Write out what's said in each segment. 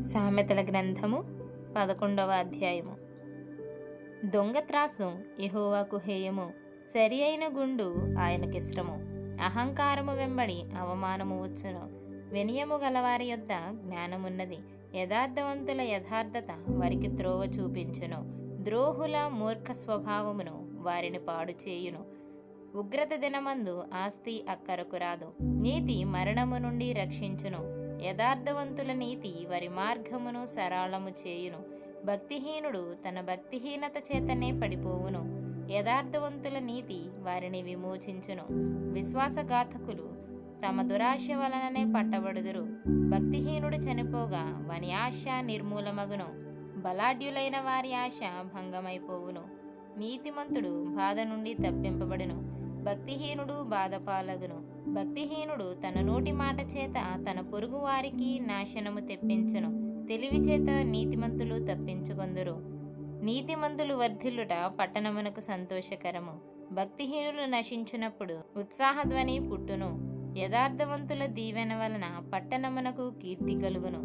సామెతల గ్రంథము పదకొండవ అధ్యాయము. దొంగ త్రాసు ఎహోవాకు హేయము సరి అయిన గుండు ఆయనకిష్టము అహంకారము వెంబడి అవమానము వచ్చును. వినయము గలవారి యొద్ద జ్ఞానమున్నది. యథార్థవంతుల యథార్థత వారికి త్రోవ చూపించును. ద్రోహుల మూర్ఖ స్వభావమును వారిని పాడు చేయును. ఉగ్రత దినమందు ఆస్తి అక్కరకు రాదు. నీతి మరణము నుండి రక్షించును. యథార్థవంతుల నీతి వారి మార్గమును సరళము చేయును. భక్తిహీనుడు తన భక్తిహీనత చేతనే పడిపోవును. యథార్థవంతుల నీతి వారిని విమోచించును. విశ్వాసఘాతకులు తమ దురాశ వలననే పట్టబడుదురు. భక్తిహీనుడు చనిపోగా వాని ఆశ నిర్మూలమగును. బలాఢ్యులైన వారి ఆశ భంగమైపోవును. నీతిమంతుడు బాధ నుండి తప్పింపబడును. భక్తిహీనుడు బాధపాలగును భక్తిహీనుడు తన నోటి మాట చేత తన పొరుగు వారికి నాశనము తెప్పించును. తెలివి చేత నీతిమంతులు తప్పించుకొందురు. నీతిమంతులు వర్ధిల్లుట పట్టణమునకు సంతోషకరము. భక్తిహీనులు నశించినప్పుడు ఉత్సాహధ్వని పుట్టును. యథార్థవంతుల దీవెన వలన పట్టణమునకు కీర్తి కలుగును.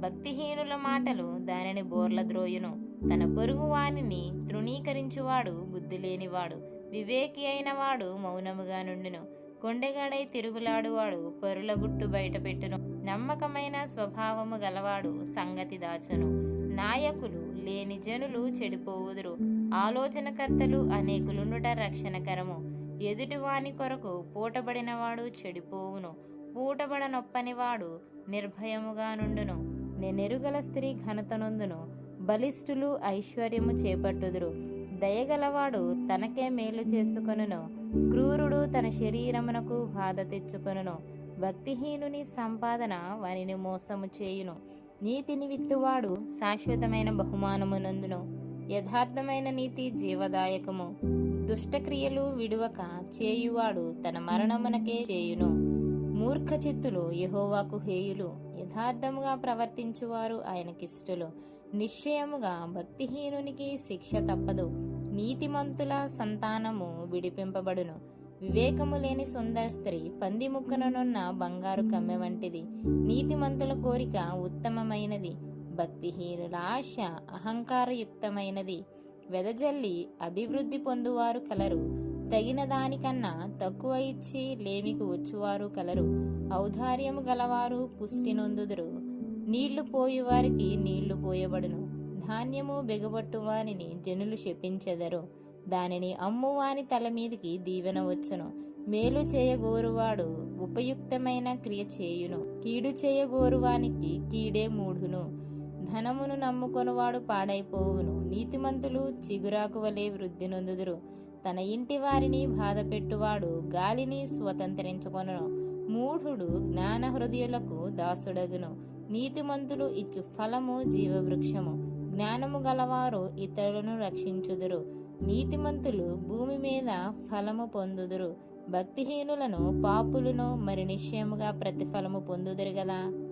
భక్తిహీనుల మాటలు దానిని బోర్ల ద్రోయును తన పొరుగు వారిని తృణీకరించువాడు బుద్ధి లేనివాడు వివేకి అయినవాడు మౌనముగా నుండును. కొండెగాడై తిరుగులాడువాడు పరులగుట్టు బయటపెట్టును నమ్మకమైన స్వభావము గలవాడు సంగతి దాచును. నాయకులు లేని జనులు చెడిపోవుదురు. ఆలోచనకర్తలు అనేకులుండుట రక్షణకరము. ఎదుటివాని కొరకు పూటబడినవాడు చెడిపోవును. పూటబడనొప్పనివాడు నిర్భయముగా నుండును. నెనెరుగల స్త్రీ ఘనతనొందును బలిష్ఠులు ఐశ్వర్యము చేపట్టుదురు. దయగలవాడు తనకే మేలు చేసుకొనును. క్రూరుడు తన శరీరమునకు బాధ తెచ్చుకొనును. భక్తిహీనుని సంపాదన వానిని మోసము చేయును. నీతిని విత్తువాడు శాశ్వతమైన బహుమానమునందును యథార్థమైన నీతి జీవదాయకము. దుష్టక్రియలు విడువక చేయువాడు తన మరణమునకే చేయును. మూర్ఖ చిత్తులు యహోవాకు హేయులు. యథార్థముగా ప్రవర్తించువారు ఆయనకిష్టులు. నిశ్చయముగా భక్తిహీనునికి శిక్ష తప్పదు. నీతిమంతుల సంతానము విడిపింపబడును. వివేకము లేని సుందర స్త్రీ పంది ముక్కననున్న బంగారు కమ్మె వంటిది. నీతిమంతుల కోరిక ఉత్తమమైనది. భక్తిహీనుల ఆశ అహంకారయుక్తమైనది. వెదజల్లి అభివృద్ధి పొందువారు కలరు. తగిన దానికన్నా తక్కువ ఇచ్చి లేమికి వచ్చువారు కలరు. ఔదార్యము గలవారు పుష్టి నొందుదురు. నీళ్ళు పోయేవారికి నీళ్ళు పోయబడును. ధాన్యము బిగబట్టువానిని జనులు శపించెదరు. దానిని అమ్మువాని తల మీదికి దీవెన వచ్చును. మేలు చేయగోరువాడు ఉపయుక్తమైన క్రియ చేయును. కీడు చేయగోరువానికి కీడే మూఢును. ధనమును నమ్ముకొనువాడు పాడైపోవును. నీతిమంతులు చిగురాకు వలె వృద్ధి నొందుదురు. తన ఇంటి వారిని బాధపెట్టువాడు గాలిని స్వతంత్రించుకొను మూఢుడు జ్ఞాన హృదయులకు దాసుడగును. నీతిమంతులు ఇచ్చు ఫలము జీవవృక్షము. జ్ఞానము గలవారు ఇతరులను రక్షించుదురు. నీతిమంతులు భూమి మీద ఫలము పొందుదురు. భక్తిహీనులను పాపులను మరి నిశ్చయముగా ప్రతిఫలము పొందుదురు గదా.